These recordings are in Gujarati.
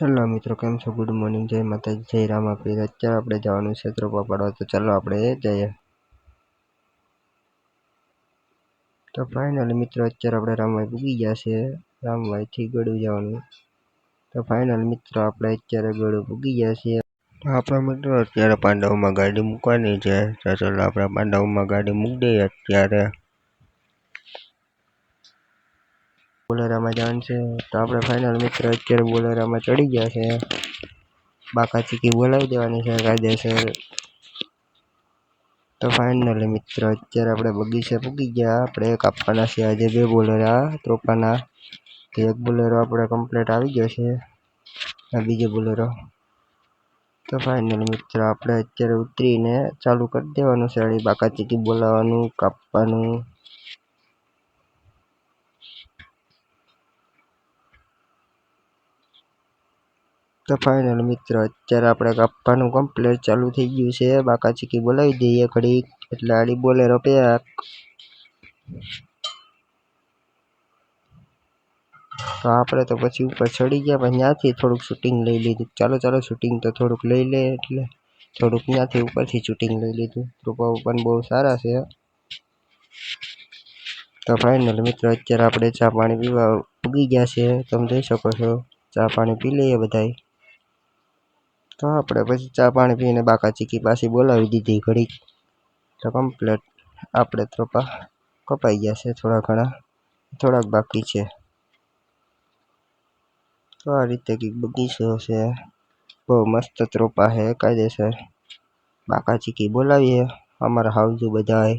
હેલો મિત્રો, કેમ છો? ગુડ મોર્નિંગ જય માતાજી, જય રામાપીર અત્યારે આપણે જવાનું છે ત્રોપા પાડવા. તો ચાલો આપણે જઈએ. તો ફાઇનલી મિત્રો, અત્યારે આપણે રામભાઈ પૂગી ગયા છે. રામભાઈથી ગળું જવાનું. તો ફાઇનલ મિત્રો, આપણે અત્યારે ગળું પૂગી ગયા છીએ. આપણા મિત્રો, અત્યારે પાંડવમાં ગાડી મૂકવાની છે. તો ચાલો આપણે પાંડવમાં ગાડી મૂકી દઈએ અત્યારે. બોલેરામાં જવાનું છે. તો આપણે ફાઇનલ મિત્ર અત્યારે બોલેરામાં ચડી ગયા છે. બાકા ચીકી બોલાવી દેવાની છે કાયદેસર. તો ફાઇનલી મિત્ર અત્યારે આપણે બગીચે પૂગી ગયા. આપણે કાપવાના છે આજે બે બોલેરા, ત્રોપાના. તો એક બોલેરો આપણે કમ્પ્લીટ આવી ગયો છે. આ બીજો બોલેરો. તો ફાઇનલ મિત્ર આપણે અત્યારે ઉતરીને ચાલુ કરી દેવાનું છે. બાકા ચીકી બોલાવવાનું, કાપવાનું. તો ફાઇનલ મિત્ર અત્યારે આપણે કાપવાનું કમ્પ્લીટ ચાલુ થઈ ગયું છે. બાકા ચીકી બોલાવી દઈએ ઘડીક. એટલે આડી બોલેરો પેક તો આપણે તો પછી ઉપર ચડી ગયા, પણ ત્યાંથી થોડુંક શૂટિંગ લઈ લીધું. ચાલો ચાલો શૂટિંગ તો થોડુંક લઈ લે, એટલે થોડુંક ત્યાંથી ઉપરથી શૂટિંગ લઈ લીધું. રૂપાઓ પણ બહુ સારા છે. તો ફાઇનલ મિત્રો અત્યારે આપણે ચા પાણી પીવા ઉગી ગયા છે. તમે જોઈ શકો છો, ચા પાણી પી લઈએ બધાય. તો આપણે પછી ચા પાણી પીને બાકા ચીકી પાછી બોલાવી દીધી ઘડીક. તો કમ્પ્લેટ આપણે ત્રોપા કપાઈ ગયા છે થોડા ઘણા. થોડાક બાકી છે. તો આ રીતે કંઈક બગીચો છે. બહુ મસ્ત ત્રોપા છે, કાયદેસર. બાકા ચીકી બોલાવીએ. અમારા હાવજુ બધાય.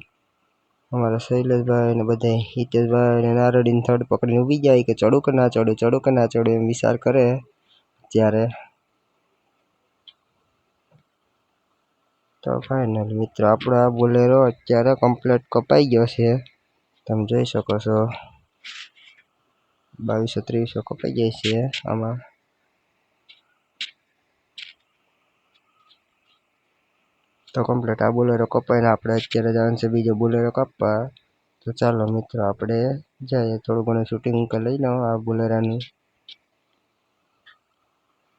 અમારા શૈલેષભાઈ ને બધા હિતેશભાઈ ને નારડીને થડ પકડીને ઊભી જાય કે ચડું કે ના ચડું ચડું કે ના ચડું એમ વિચાર કરે. ત્યારે તો ફાઇનલ મિત્રો, આપણો આ બોલેરો અત્યારે કમ્પ્લેટ કપાઈ ગયો છે. તમે જોઈ શકો છો. બાવીસો ત્રેવીસો કપાઈ જાય છે આમાં. તો કમ્પ્લેટ આ બોલેરો કપાઈને આપણે અત્યારે જવાનું છે બીજો બોલેરો કાપવા. તો ચાલો મિત્રો, આપણે જઈએ. થોડું ઘણું શૂટિંગ લઈ લો આ બોલેરાનું.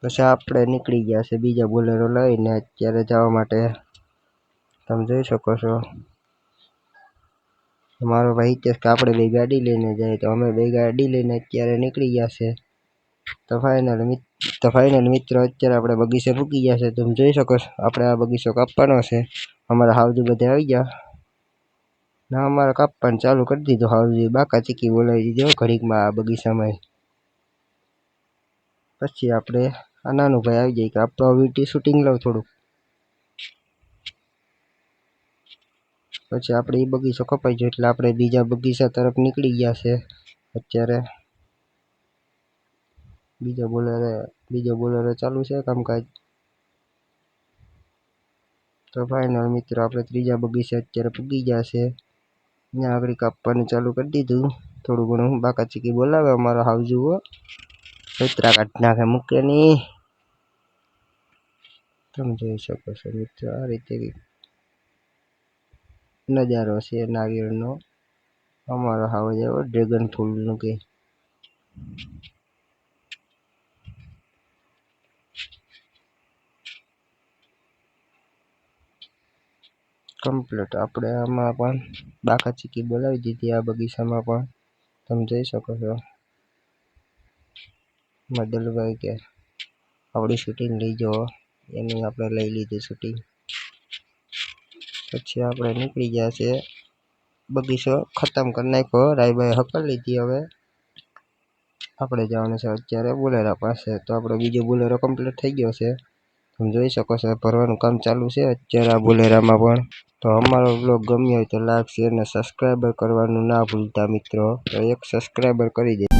પછી આપણે નીકળી ગયા છે બીજા બોલેરો લઈને અત્યારે જવા માટે. તમે જોઈ શકો છો. મારો ભાઈ કે આપણે બે ગાડી લઈને જાય તો અમે બે ગાડી લઈને અત્યારે નીકળી ગયા છે. તો ફાઇનલ તો ફાઇનલ મિત્રો અત્યારે આપણે બગીચે પૂકી ગયા છે. તમે જોઈ શકો છો, આપણે આ બગીચો કાપવાનો છે. અમારા હાવજી બધે આવી ગયા. ના અમારે કાપવાનું ચાલુ કરી દીધું. હાવજી બાકા ચીકી બોલાવી દીધો ઘડીકમાં આ બગીચામાં. પછી આપણે આ નાનું ભાઈ આવી જાય કે આપણો વીટી શૂટિંગ લઉં થોડુંક. પછી આપણે એ બગીચો કપાઈ ગયો એટલે આપણે બીજા બગીચા તરફ નીકળી ગયા છે. અત્યારે બીજા બોલરે, બીજો બોલરે ચાલુ છે કામકાજ. તો ફાઇનલ મિત્રો, આપણે ત્રીજા બગીચે અત્યારે પૂગી ગયા છે. ત્યાં આગળ કાપવાનું ચાલુ કરી દીધું. થોડું ઘણું બાકા ચીકી બોલાવે અમારો હાવજુઓ ચૈત્રા કાઢ નાખે મૂકે નહીં તમે જોઈ શકો છો મિત્રો, આ રીતે નજારો છે નારિયેળનો અમારો હાવ જેવો ડ્રેગન ફૂલનું કે. કમ્પ્લીટ. આપણે આમાં પણ બાકા ચીકી બોલાવી દીધી આ બગીચામાં પણ. તમે જોઈ શકો છો. મદલભાઈ કે આપણી શૂટિંગ લઈ જાઓ. એની આપણે લઈ લીધી શૂટિંગ પછી આપણે નીકળી ગયા છે બગીચો ખતમ કરી નાખ્યો. રાયભાઈ હકલ લીધી હવે. આપણે જવાનું છે અત્યારે બોલેરા પાસે. તો આપણો બીજો બોલેરો કમ્પ્લીટ થઈ ગયો છે. તમે જોઈ શકો છો, ભરવાનું કામ ચાલુ છે અત્યારે આ બોલેરામાં પણ. તો અમારો બ્લોગ ગમ્યો હોય તો લાઈક શેર ને સબસ્ક્રાઈબર કરવાનું ના ભૂલતા મિત્રો. તો એક સબસ્ક્રાઈબર કરી દે.